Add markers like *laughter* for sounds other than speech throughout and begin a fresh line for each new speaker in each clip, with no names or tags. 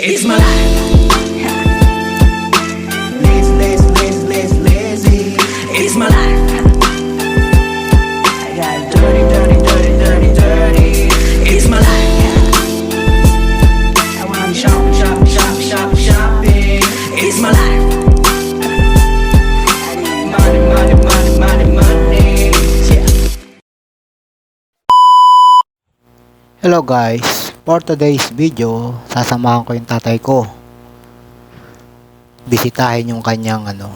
It's my life.
Hello guys, for today's video, sasamahan ko yung tatay ko. Bisitahin yung kanyang ano,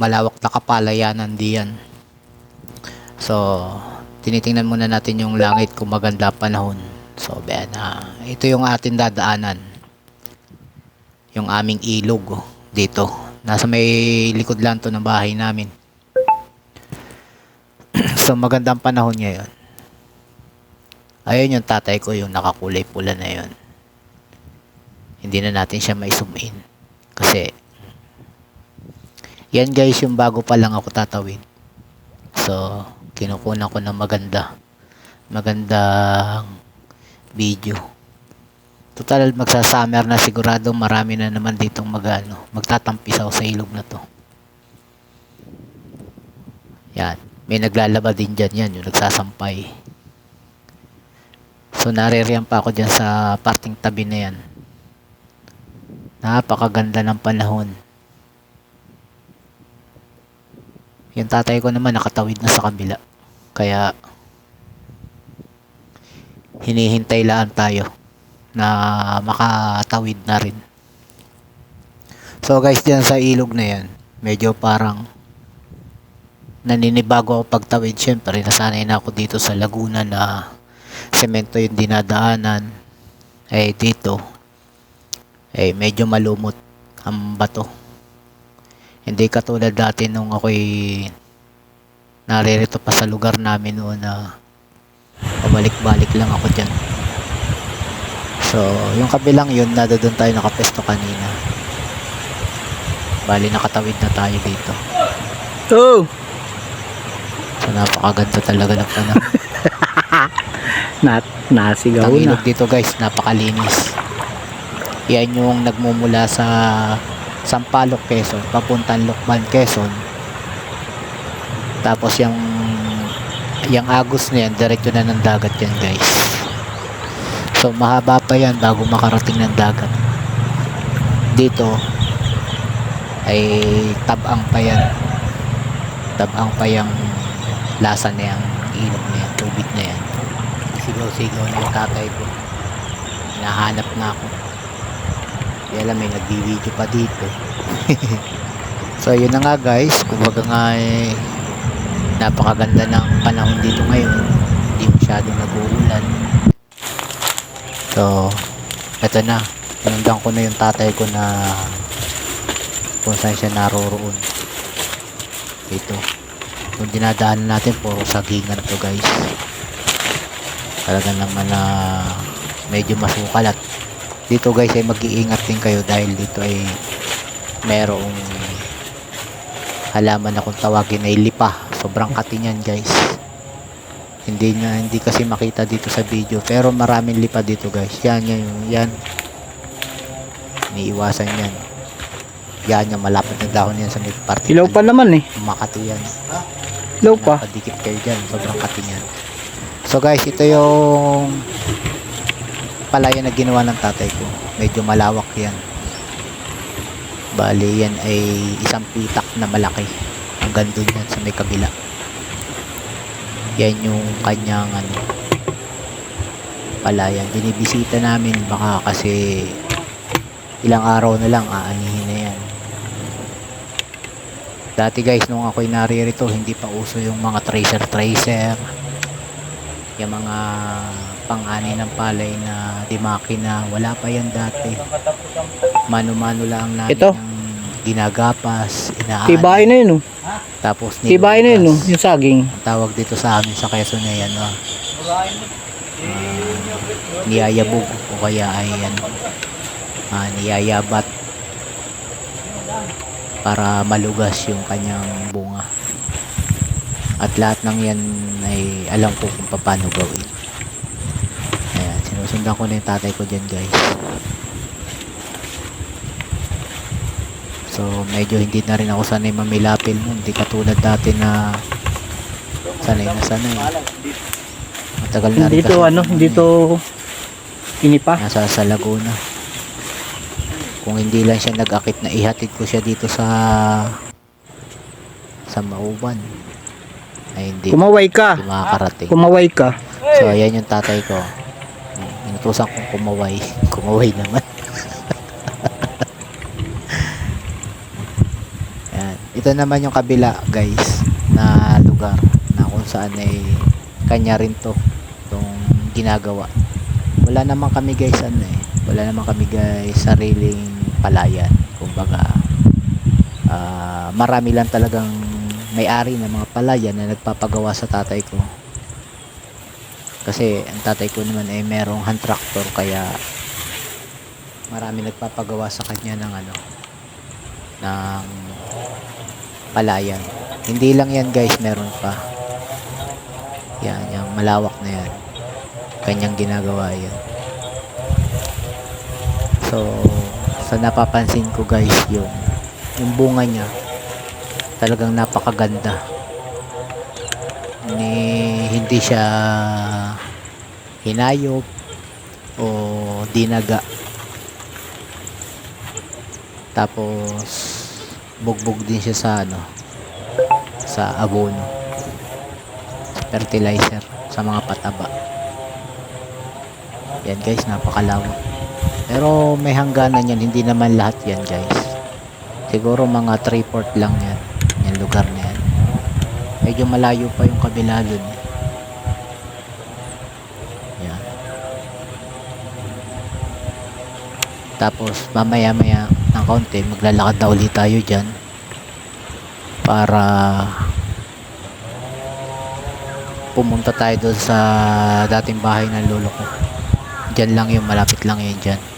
malawak na kapalayanan diyan. So, tinitingnan muna natin yung langit kung maganda panahon. So, ben, ah, ito yung ating dadaanan. Yung aming ilog oh, dito. Nasa may likod lang to ng bahay namin. *clears throat* so, magandang panahon ngayon. Ayun yung tatay ko, yung nakakulay pula na yun. Hindi na natin siya may zoom in. Kasi, yan guys, yung bago pa lang ako tatawid. So, kinukunan ko ng maganda. Magandang video. Total, magsa-summer na sigurado marami na naman ditong magano, magtatampisaw sa ilog na to. Yan. May naglalaba din dyan yan, yung nagsasampay. So naririyan pa ako dyan sa parting tabi na yan. Napakaganda ng panahon. Yung tatay ko naman nakatawid na sa kabila. Kaya hinihintay lang tayo na makatawid na rin. So guys, dyan sa ilog na yan, medyo parang naninibago ako pagtawid. Siyempre, nasanay na ako dito sa Laguna na semento yung dinadaanan eh dito eh medyo malumot ang bato. Hindi katulad dati nung ako'y naririto pa sa lugar namin noon na pabalik-balik lang ako dyan. So yung kabilang yun nado doon tayo nakapesto kanina. Bali nakatawid na tayo dito.
Oh,
so napakaganda talaga ng panahon *laughs*
nat nasigaw
Ang
na.
ilog dito guys, napakalinis. Yan yung nagmumula sa Sampaloc, Quezon, papuntang Lucban, Quezon. Tapos yung yung Agus na yan, diretso na ng dagat yan guys. So mahaba pa yan bago makarating ng dagat. Dito ay tabang pa yan. Tabang pa yung lasa na yung ilog na yan, tubig na yan sigaw-sigaw yung tatay ko. Hinahanap na ako. Kaya alam may nagbi-video pa dito. *laughs* So yun na nga guys. Kumbaga nga eh, napakaganda ng panahon dito ngayon. Hindi masyadong nag-uulan. So eto na. Pinundan ko na yung tatay ko na kung saan siya naroroon. Dito kung dinadaanan natin puro sagingan to guys talaga naman na medyo masukalat dito guys ay mag-iingat din kayo dahil dito ay merong halaman na kung tawagin ay lipa sobrang kati niyan guys hindi na hindi kasi makita dito sa video pero maraming lipa dito guys yan yan yan iniiwasan yan yan yung malapit na dahon yan sa may parte
Ilaw pa naman eh.
makati yan
Ilaw pa.
Napadikit kayo dyan. Sobrang kati niyan. So guys, ito yung palaya na ginawa ng tatay ko. Medyo malawak yan. Bali, yan ay isang pitak na malaki. Hanggang dun yan sa may kabila. Yan yung kanyang ano, palayan. Binibisita namin baka kasi ilang araw na lang aanihin na yan. Dati guys, nung ako'y naririto, hindi pa uso yung mga tracer-tracer. Yung mga pang-ani ng palay na di makina. Wala pa yan dati. Mano-mano lang namin
Ito?
ginagapas, inaani.
Tibahay na yun oh.
Tapos
Tibahay na yun oh. Yung saging.
Ang tawag dito sa amin sa Quezon na yan, ah, niyayabog o kaya ay ano, ah, niyayabat para malugas yung kanyang bunga. At lahat ng yan ay alam ko kung paano gawin. Ayan, sinusundan ko na yung tatay ko dyan guys. So medyo hindi na rin ako sanay mamilapil nun. Hindi katulad dati na sanay na sanay. Matagal na rin
Dito
kasi
ano, dito inipa.
Nasa sa Laguna. Kung hindi lang siya nag-akit na ihatid ko siya dito sa sa Mauban. Ay hindi,
Kumaway ka.
hindi makakarating.
Kumaway ka.
So ayan yung tatay ko. Inutusan kong kumaway. *laughs* Kumaway naman. *laughs* Yan. Ito naman yung kabila guys na lugar na kung saan ay kanya rin to itong ginagawa. Wala naman kami guys ano eh. Wala naman kami guys sariling palayan. Kumbaga ah, marami lang talagang may-ari ng mga palayan na nagpapagawa sa tatay ko. Kasi ang tatay ko naman ay merong hand tractor kaya marami nagpapagawa sa kanya ng ano ng palayan. Hindi lang yan guys, meron pa. Yan, yung malawak na yan. Kanyang ginagawa yan. So, sa napapansin ko guys, yung yung bunga niya talagang napakaganda. Ni hindi siya hinayop o dinaga. Tapos bugbog din siya sa ano sa abono. Fertilizer sa mga pataba. Yan guys napakalawak. Pero may hangganan yan. Hindi naman lahat yan guys. Siguro mga 3 port lang yan yung lugar na yan medyo malayo pa yung kabila dun. Yan. Tapos mamaya maya ng kaunti maglalakad na ulit tayo dyan para pumunta tayo doon sa dating bahay ng lolo ko. Dyan lang yung malapit lang yun dyan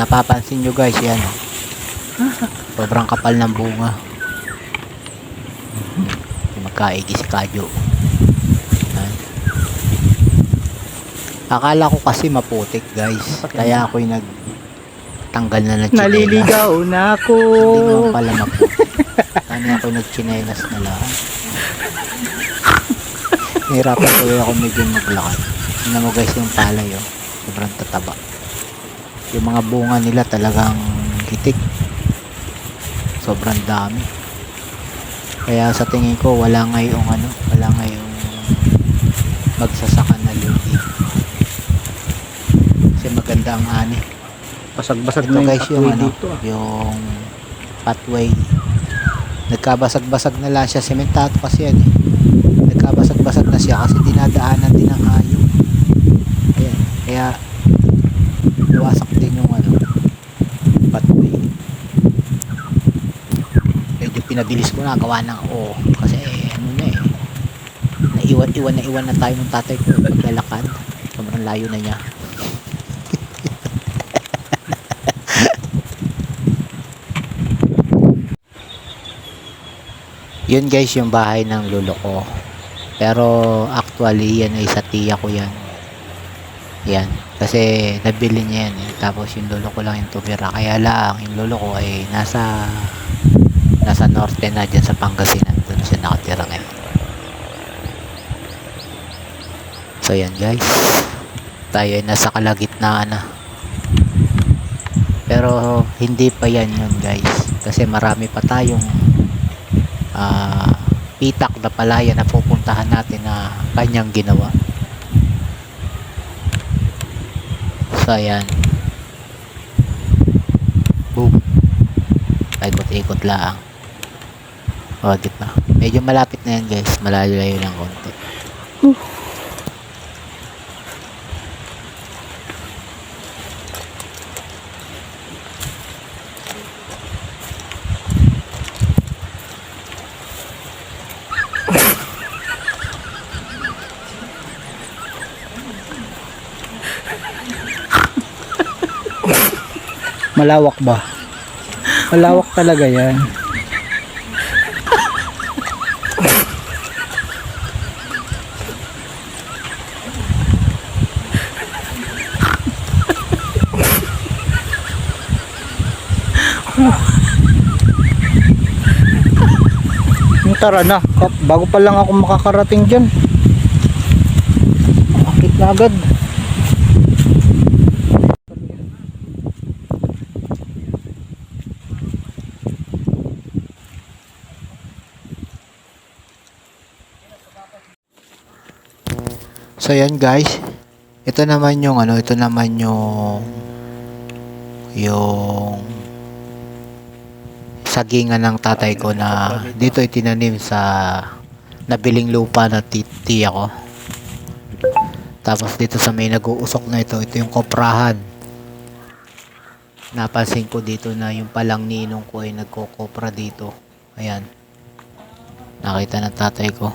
napapansin nyo guys, yan. Sobrang kapal ng bunga. Magkaigi si Kadyo. Yan. Akala ko kasi maputik guys. Kaya ako yung nagtanggal na ng chinelas.
Naliligaw na ako.
Hindi naman pala maputik. Kaya ako yung nagchinelas na lang. Nahirapan ko ako medyo maglakad. Tingnan mo guys yung palay oh. Sobrang tataba yung mga bunga nila talagang hitik. Sobrang dami. Kaya sa tingin ko wala ngayong ano wala ngayong magsasaka na ludi kasi maganda ang ani.
Basag-basag na yung
guys yung ano
dito. ah.
yung pathway. Nagkabasag-basag na lang siya sementado kasi yan eh. Nagkabasag-basag na siya kasi dinadaanan din ng hayop. Ayan kaya wasak din yung ano pathway medyo pinabilis ko na gawa ng o. Kasi ano na eh. Naiwan iwan na iwan na tayo ng tatay ko maglalakad. Sobrang layo na niya. *laughs* Yun guys yung bahay ng lolo ko. Pero actually yan ay sa tiya ko yan. Yan. Kasi nabili niya yan eh. tapos yung lolo ko lang yung tumira. Kaya lang yung lolo ko ay nasa nasa norte na dyan sa Pangasinan. Doon siya nakatira ngayon. So yan guys. Tayo ay nasa kalagitnaan na. Pero hindi pa yan yun guys. Kasi marami pa tayong ah, pitak na palaya na pupuntahan natin na kanyang ginawa. So ayan. Boom. Ikot ikot lang O, di ba? Medyo malapit na yan guys. Malayo-layo lang konti.
Malawak ba? Malawak talaga yan. Tara na, bago pa lang ako makakarating dyan. Akit na agad.
So yan guys. Ito naman yung ano, ito naman yung yung sagingan ng tatay ko na dito itinanim sa nabiling lupa na titi ako. Tapos dito sa may nag-uusok na ito, ito yung koprahan. Napansin ko dito na yung palang ninong ko ay nagkokopra dito. Ayan. Nakita ng tatay ko.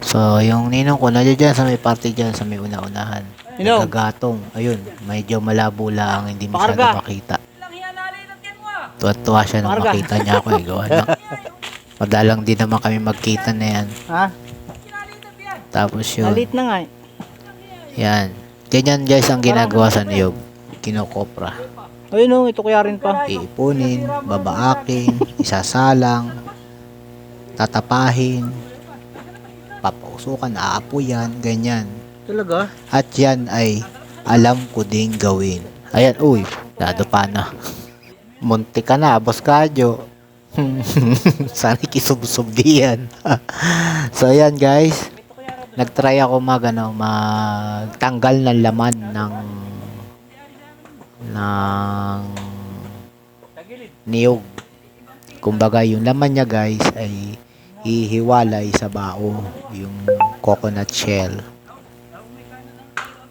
So, yung ninong ko, nandiyan dyan sa may party dyan, sa may una-unahan.
Ninong!
Nagagatong. Ayun, medyo malabo lang, hindi masyado makita. Tuwa-tuwa siya nung makita niya ako eh. Gawa na. *laughs* Madalang din naman kami magkita na yan.
Ha?
Tapos yun,
Nalit na nga eh.
yan. Ganyan guys ang ginagawa sa niyog. Kinokopra.
Ayun oh, ito kaya rin pa.
Iipunin, babaakin, isasalang, tatapahin, papausukan, aapuyan, ganyan.
Talaga?
At yan ay alam ko ding gawin. Ayan, uy, dado pa na. Munti ka na, boss kadyo. *laughs* Sana kisubsob diyan. *laughs* so ayan guys. Nagtry ako mag ano, magtanggal ng laman ng ng niyog. Kumbaga yung laman niya guys ay ihiwalay sa bao yung coconut shell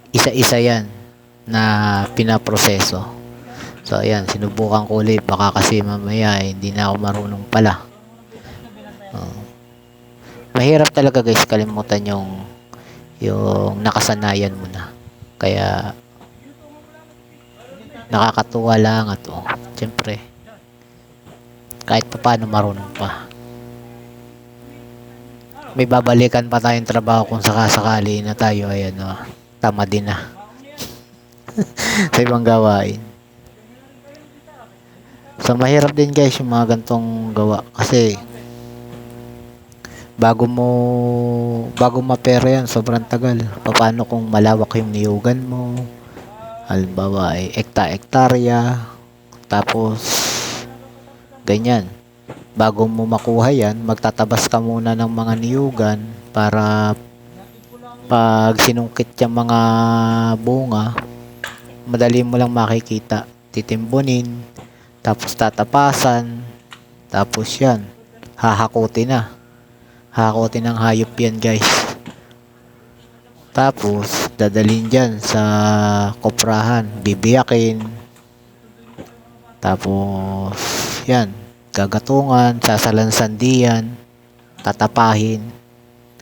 isa-isa yan na pinaproseso so ayan sinubukan ko ulit baka kasi mamaya eh, hindi na ako marunong pala Oo. mahirap talaga guys kalimutan yung yung nakasanayan mo na kaya nakakatuwa lang at oh, syempre kahit pa paano marunong pa may babalikan pa tayong trabaho kung sakasakali na tayo ay ano, tama din na. *laughs* sa ibang gawain. So mahirap din guys yung mga gantong gawa kasi bago mo bago mapera yan sobrang tagal. Paano kung malawak yung niyugan mo? Halimbawa ay ekta-ektarya tapos ganyan bago mo makuha yan, magtatabas ka muna ng mga niyugan para pag sinungkit yung mga bunga, madali mo lang makikita. Titimbunin, tapos tatapasan, tapos yan, hahakutin na. Hahakutin ng hayop yan guys. Tapos, dadalhin dyan sa koprahan, bibiyakin. Tapos, yan, gagatungan, sasalansan diyan, tatapahin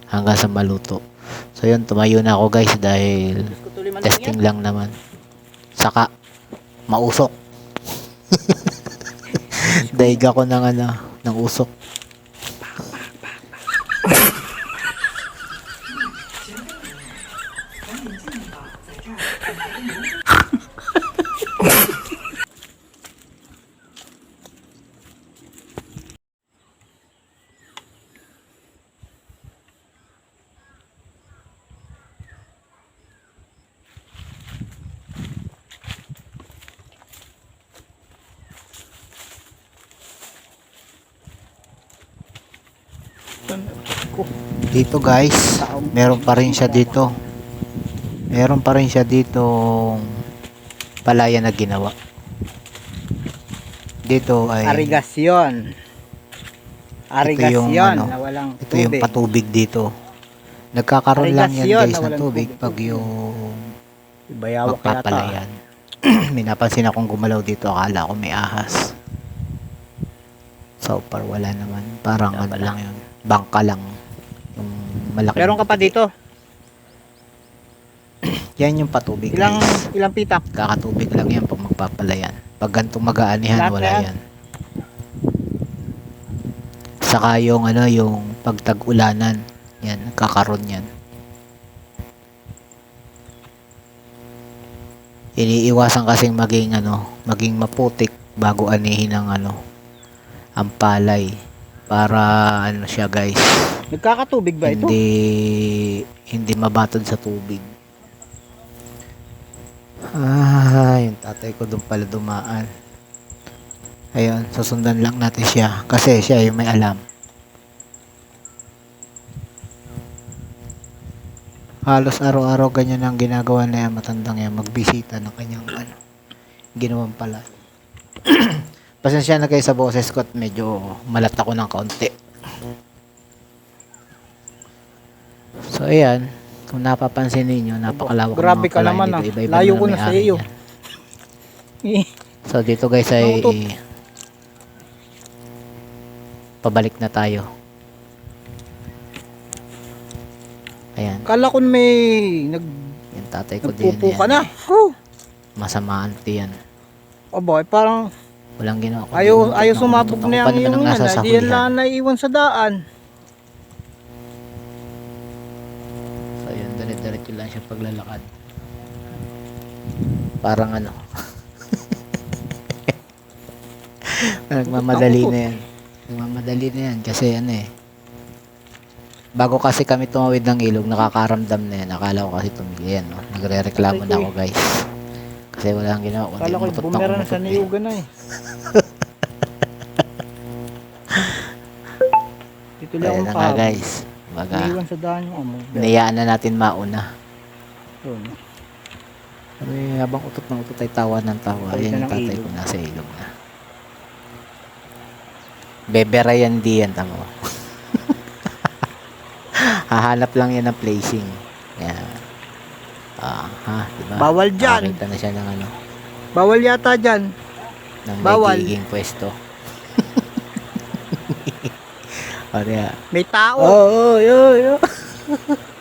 hanggang sa maluto. So yun, tumayo na ako guys dahil testing lang naman. Saka mausok. Daig ako ng ano, ng usok. Dito guys, meron pa rin siya dito. Meron pa rin siya dito palaya na ginawa. Dito ay
Arigasyon. Arigas
yung
yan,
ano,
na walang
ito yung
tubig.
patubig dito. Nagkakaroon lang
Arigas
yan guys ng tubig
tubig.
pag yung
Bayawak yata.
magpapalayan. *clears throat* May napansin akong gumalaw dito, akala ko may ahas. So far wala naman. Parang ano lang yun. Bangka lang. Malaki.
Meron ka pa dito? *clears throat*
Yan yung patubig
Ilang
guys.
ilang pitak?
Kakatubig lang yan pag magpapalayan. Pag ganitong mag-aanihan,
Lahat
wala
yan.
yan. Saka yung ano, yung pagtag-ulanan. Yan, kakaroon yan. Iniiwasan kasing maging ano, maging maputik bago anihin ng ano, ang palay. Para ano siya guys,
Nagkakatubig ba ito?
hindi hindi mabatod sa tubig. Ah, yung tatay ko doon pala dumaan. Ayun, susundan lang natin siya kasi siya yung may alam. Halos araw-araw ganyan ang ginagawa na yan, matandang yan, magbisita ng kanyang ano, ginawang pala. *clears throat* Pasensya na kayo sa boses ko at medyo malat ako ng kaunti. So ayan, kung napapansin ninyo, napakalawak ng
Grabe
mga
ka naman,
dito.
ah.
Iba-iba
Layo
naman
ko na sa iyo. *laughs* Eh,
So dito guys ay i- pabalik na tayo. Ayan,
Kala ko may nag
yung tatay ko din.
nagpupo ka na. Huh.
Masama auntie yan.
Aba, parang
Walang ginawa. kundi
ayaw, ayaw sumabog na yung iyong
ang
yan.
nasa
Di yan
sahulihan.
lang naiwan sa daan.
So yun, siya paglalakad. Parang ano. *laughs* Nagmamadali na yan. Nagmamadali na yan kasi ano eh. Bago kasi kami tumawid ng ilog, nakakaramdam na yan. Akala ko kasi tumigil yan. No? Nagre-reklamo na
ko
ako guys. Kasi wala kang ginawa. Kundi
Kala ko bumera na sa niyugan na eh. *laughs* Dito lang ako
na nga guys. Baga,
Naiwan sa daan yung amo.
nayaan na natin mauna.
Yun.
Sabi, habang utot ng utot ay tawa ng tawa.
Balik
Yan yung
ng
tatay
ilog.
ko nasa ilog na. Bebera yan di yan, tamo. *laughs* Hahanap lang yan ng placing. Yan. Ah, ha, diba?
Bawal dyan.
Nakakita na siya ng ano,
Bawal yata dyan.
ng
Bawal.
magiging pwesto. *laughs* o, diya.
May tao.
Oo, oh, yo, yo.
Ako.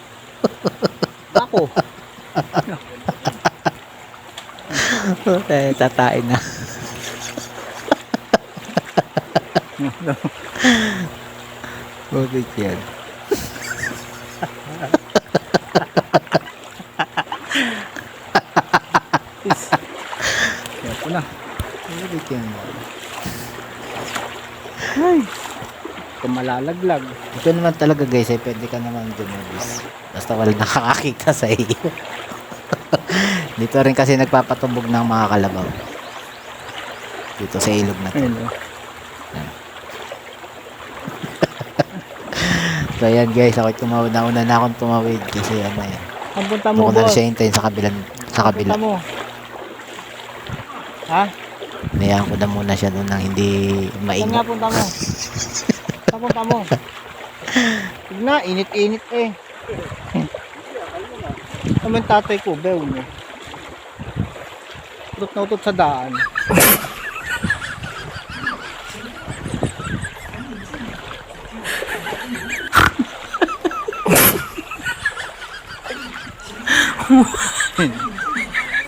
*laughs*
Eh, tatain na. Bakit yan?
Ito na.
Bakit yan?
Ay. Kung malalaglag.
Ito naman talaga guys, eh, pwede ka naman dumubis. Basta wala nakakakita sa iyo. Dito rin kasi nagpapatumbog ng mga kalabaw. Dito sa ilog na to.
Oh. *laughs*
So ayan guys, ako tumawid na una na akong tumawid kasi ano eh.
Ang punta
Doon
mo,
ko na
boss.
siya hintayin sa kabilang sa kabila.
punta mo. Ha?
Nayaan ko na muna siya doon nang hindi
Saan
maingat.
nga punta mo? Saan punta mo? Huwag na, init-init eh. Naman tatay ko, bew mo. Utot na utot sa daan.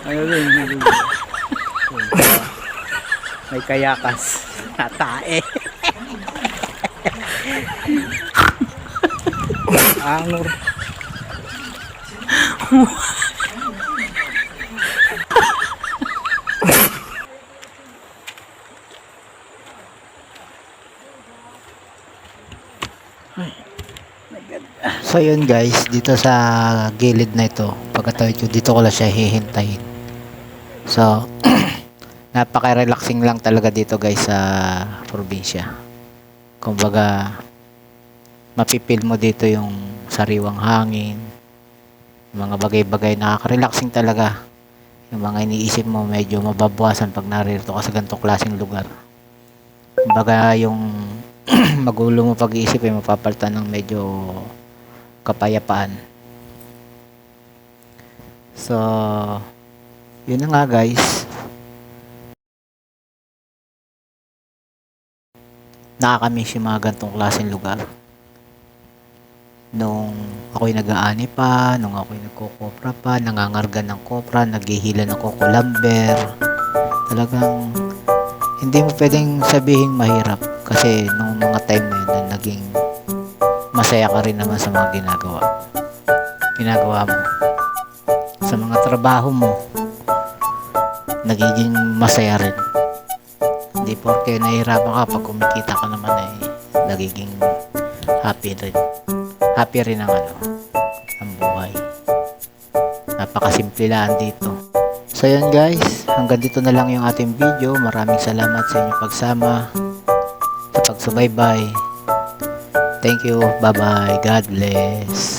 ano rin, ano rin. May kayakas. Natae. Angor.
So yun guys, dito sa gilid na ito, pagkatawid ko, dito ko lang siya hihintayin. So, *clears throat* napaka-relaxing lang talaga dito guys sa probinsya. Kumbaga, mapipil mo dito yung sariwang hangin, mga bagay-bagay, nakaka-relaxing talaga. Yung mga iniisip mo medyo mababawasan pag naririto ka sa ganitong klaseng lugar. Kumbaga yung *clears throat* magulo mo pag-iisip eh mapapalitan ng medyo kapayapaan. So yun na nga guys. Nakakamiss yung mga gantong klaseng lugar. Nung ako'y nag-aani pa, nung ako'y nagkokopra pa, nangangarga ng kopra, naghihila ng kukulamber. Talagang hindi mo pwedeng sabihin mahirap kasi nung mga time na yun na naging masaya ka rin naman sa mga ginagawa. Ginagawa mo. Sa mga trabaho mo, nagiging masaya rin. Hindi porke nahihirapan ka pag kumikita ka naman ay nagiging happy rin happy rin ang ano, ang buhay. Napakasimple lang dito. So yun guys, hanggang dito na lang yung ating video. Maraming salamat sa inyong pagsama, sa pagsubaybay. Thank you, bye bye, God bless.